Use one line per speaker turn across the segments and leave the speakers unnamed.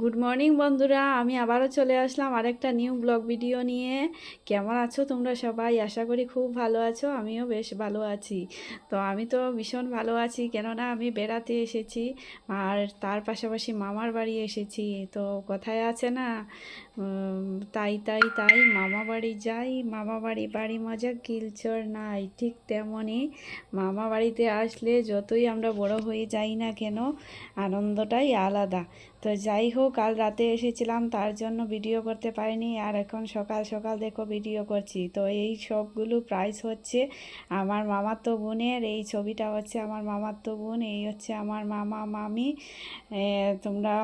Good morning বন্ধুরা। আমি আবারও চলে আসলাম আরেকটা নিউ ব্লগ ভিডিও নিয়ে। কেমন আছো তোমরা সবাই? আশা করি খুব ভালো আছো, আমিও বেশ ভালো আছি। তো আমি তো ভীষণ ভালো আছি, কেননা আমি বেড়াতে এসেছি, আর তার পাশাপাশি মামার বাড়ি এসেছি। তো কথায় আছে না তাই তাই তাই, মামা বাড়ি যাই, মামা বাড়ি বাড়ি মজা, কিলচর নাই, ঠিক তেমনই মামা বাড়িতে আসলে যতই আমরা বড় হয়ে যাই না কেন, আনন্দটাই আলাদা। তো যাই হোক, কাল রাতে এসেছিলাম, তার জন্য ভিডিও করতে পারিনি। আর এখন সকাল সকাল দেখো ভিডিও করছি। তো এই সবগুলো প্রাইস হচ্ছে আমার মামাতো বোনের। এই ছবিটা হচ্ছে আমার মামাতো বোন, এই হচ্ছে আমার মামা, মামি। তোমরা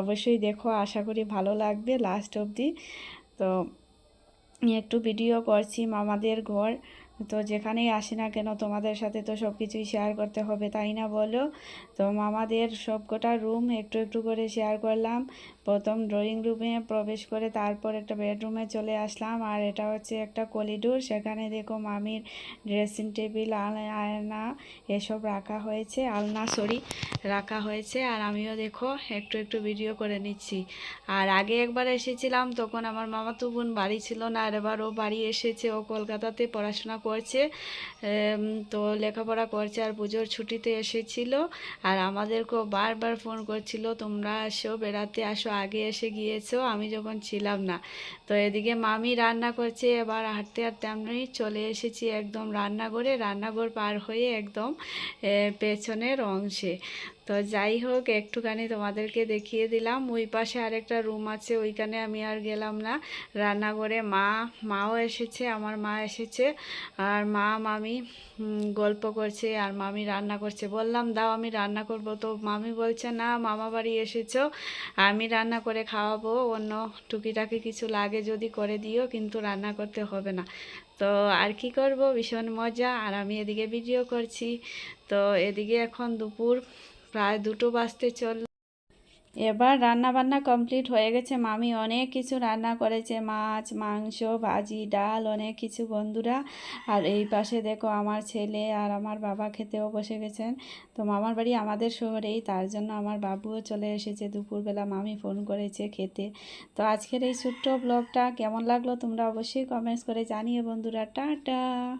অবশ্যই দেখো, আশা করি ভালো লাগবে লাস্ট অবধি। তো একটু ভিডিও করছি মামাদের ঘর। তো যেখানেই আসি না কেন, তোমাদের সাথে তো সব কিছুই শেয়ার করতে হবে, তাই না বলো? তো মামাদের সবকটা রুম একটু একটু করে শেয়ার করলাম। প্রথম ড্রয়িং রুমে প্রবেশ করে তারপর একটা বেডরুমে চলে আসলাম। আর এটা হচ্ছে একটা কলিডোর, সেখানে দেখো মামির ড্রেসিং টেবিল আয়না, এসব রাখা হয়েছে, আলনা সরি রাখা হয়েছে। আর আমিও দেখো একটু একটু ভিডিও করে নিচ্ছি। আর আগে একবার এসেছিলাম, তখন আমার মামাতো বোন বাড়ি ছিল না, আর এবার ও বাড়ি এসেছে, ও কলকাতাতে পড়াশোনা করছে। তো লেখাপড়া করছে আর পুজোর ছুটিতে এসেছিল। আর আমাদেরকেও বারবার ফোন করছিল, তোমরা আসো, বেড়াতে আসো, আগে এসে গিয়েছো, আমি যখন ছিলাম না। তো এদিকে মামি রান্না করছে, এবার হাঁটতে হাঁটতে আমি চলে এসেছি একদম রান্নাঘরে। রান্নাঘর পার হয়ে একদম পেছনের অংশে। তো যাই হোক, একটুখানি তোমাদেরকে দেখিয়ে দিলাম। ওই পাশে আরেকটা রুম আছে, ওইখানে আমি আর গেলাম না। রান্নাঘরে মা, মাও এসেছে, আমার মা এসেছে। আর মা, মামি গল্প করছে, আর মামি রান্না করছে। বললাম, দাও, আমি রান্না করব। তো মামি বলছে, না, মামা বাড়ি এসেছ। আমি রান্না করে খাওয়াবো। অন্য টুকিটাকি কিছু লাগে যদি করে দিও, কিন্তু রান্না করতে হবে না। তো আর কি করব? ভীষণ মজা। আর আমি এদিকে ভিডিও করছি। তো এদিকে এখন দুপুর। প্রায় দুটো বাজতে চল। এবার রান্না বান্না কমপ্লিট হয়ে গেছে। মামি অনেক কিছু রান্না করেছে। মাছ, মাংস, ভাজি, ডাল, অনেক কিছু বন্ধুরা। আর এই পাশে দেখো আমার ছেলে আর আমার বাবা খেতেও বসে গেছেন। তো মামার বাড়ি আমাদের শহরেই, তার জন্য আমার বাবুও চলে এসেছে। দুপুরবেলা মামি ফোন করেছে খেতে। তো আজকের এই ছোট্ট ব্লগটা কেমন লাগল তোমরা অবশ্যই কমেন্টস করে জানিও বন্ধুরা। টাটা!